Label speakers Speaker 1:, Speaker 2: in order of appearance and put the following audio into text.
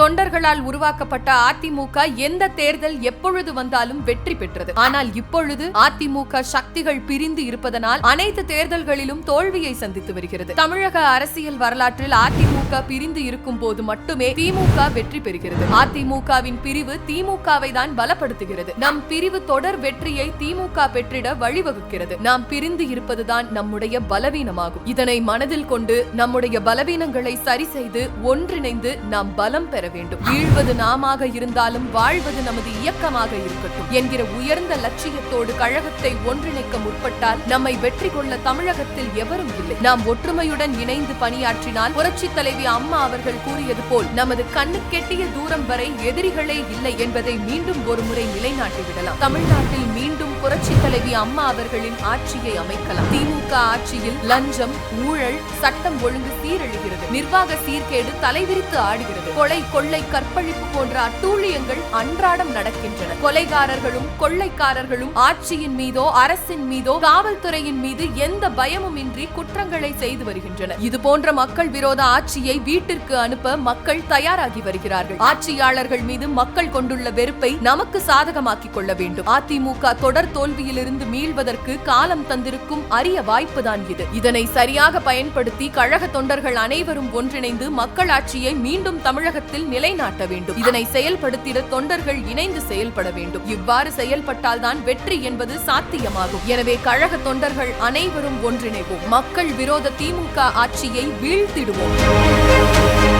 Speaker 1: தொண்டர்களால் உருவாக்கப்பட்ட அதிமுக எந்த தேர்தல் எப்பொழுது வந்தாலும் வெற்றி பெற்றது. ஆனால் இப்பொழுது அதிமுக சக்திகள் பிரிந்து இருப்பதனால் அனைத்து தேர்தல்களிலும் தோல்வியை சந்தித்து வருகிறது. தமிழக அரசியல் வரலாற்றில் அதிமுக பிரிந்து இருக்கும் போது மட்டுமே திமுக வெற்றி பெறுகிறது. அதிமுகவின் பிரிவு திமுகவை தான் பலப்படுத்துகிறது. நம் பிரிவு தொடர் வெற்றியை திமுக பெற்றிட வழிவகுக்கிறது. நாம் பிரிந்து இருப்பதுதான் நம்முடைய பலவீனமாகும். இதனை மனதில் கொண்டு நம்முடைய பலவீனங்களை சரி செய்து ஒன்றிணைந்து நாம் பலம் பெற வேண்டும். வீழ்வது நாமாக இருந்தாலும் வாழ்வது நமது இயக்கமாக இருக்கட்டும். என்கிற உயர்ந்த லட்சியத்தோடு கழகத்தை ஒன்றிணைக்க முற்பட்டால் நம்மை வெற்றி கொள்ள தமிழகத்தில் எவரும் இல்லை. நாம் ஒற்றுமையுடன் இணைந்து பணியாற்றினால் புரட்சி தலைவி அம்மா அவர்கள் கூறியது போல் நமது கண்ணுக்கெட்டிய தூரம் வரை எதிரிகளே இல்லை என்பதை மீண்டும் ஒரு முறை நிலைநாட்டிவிடலாம். தமிழ்நாட்டில் மீண்டும் புரட்சி தலைவி அம்மா அவர்களின் ஆட்சியை அமைக்கலாம். திமுக ஆட்சியில் லஞ்சம் ஊழல் சட்டம் ஒழுங்கு சீரழிகிறது. நிர்வாக சீர்கேடு தலைவிரித்து ஆடுகிறது. கொலை கொள்ளை கற்பழிப்பு போன்ற அட்டூழியங்கள் அன்றாடம் நடக்கின்றன. கொலைகாரர்களும் கொள்ளைக்காரர்களும் ஆட்சியின் மீதோ அரசின் மீதோ காவல்துறையின் மீது எந்த பயமும் இன்றி குற்றங்களை செய்து வருகின்றனர். இது போன்ற மக்கள் விரோத ஆட்சியை வீட்டிற்கு அனுப்ப மக்கள் தயாராகி வருகிறார்கள். ஆட்சியாளர்கள் மீது மக்கள் கொண்டுள்ள வெறுப்பை நமக்கு சாதகமாக்கிக் கொள்ள வேண்டும். அதிமுக தொடர் தோல்வியிலிருந்து மீள்வதற்கு காலம் தந்திருக்கும் அரிய வாய்ப்புதான் இது. இதனை சரியாக பயன்படுத்தி கழக தொண்டர்கள் அனைவரும் ஒன்றிணைந்து மக்களாட்சியை மீண்டும் தமிழகத்தில் நிலைநாட்ட வேண்டும். இதனை செயல்படுத்திட தொண்டர்கள் இணைந்து செயல்பட வேண்டும். இவ்வாறு செயல்பட்டால் தான் வெற்றி என்பது சாத்தியமாகும். எனவே கழக தொண்டர்கள் அனைவரும் ஒன்றிணைவோம். மக்கள் விரோத திமுக ஆட்சியை வீழ்த்திடுவோம்.